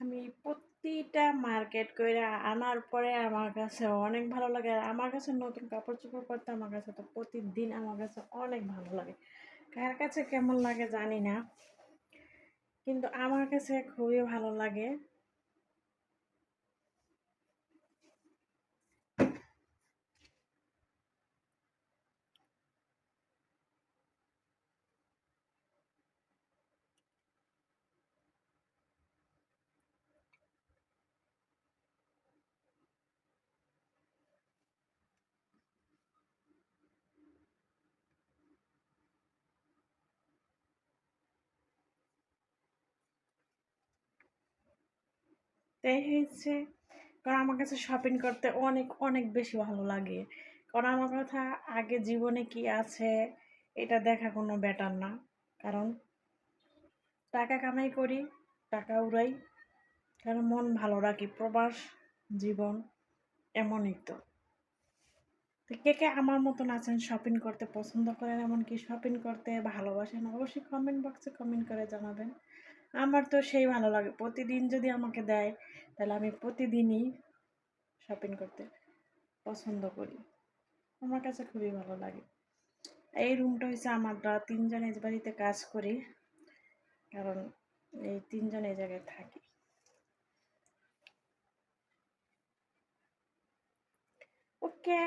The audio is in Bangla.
আমি প্রতিটা মার্কেট করে আনার পরে আমার কাছে অনেক ভালো লাগে। আর আমার কাছে নতুন কাপড় চোপড় পরতে আমার কাছে তো প্রতিদিন আমার কাছে অনেক ভালো লাগে। কার কাছে কেমন লাগে জানি না। কিন্তু আমার কাছে খুবই ভালো লাগে তাই হয়েছে। কারণ আমার কাছে শপিং করতে অনেক অনেক বেশি ভালো লাগে। কারণ আমার কথা আগে জীবনে কি আছে, এটা দেখা কোনো ব্যাটার না। কারণ টাকা কামাই করি, টাকা উড়াই। কারণ মন ভালো রাখি, প্রবাস, জীবন এমনই তো। তো কে কে আমার মতন আছেন শপিং করতে পছন্দ করেন, এমনকি শপিং করতে ভালোবাসেন, অবশ্যই কমেন্ট বক্সে কমেন্ট করে জানাবেন। আমার তো সেই ভালো লাগে। প্রতিদিন যদি আমাকে দেয়, তাহলে আমি প্রতিদিনই শপিং করতে পছন্দ করি। আমার কাছে খুবই ভালো লাগে। এই রুমটা হচ্ছে আমরা তিনজন এই বাড়িতে কাজ করি। কারণ এই তিনজন এই জায়গায় থাকি। ওকে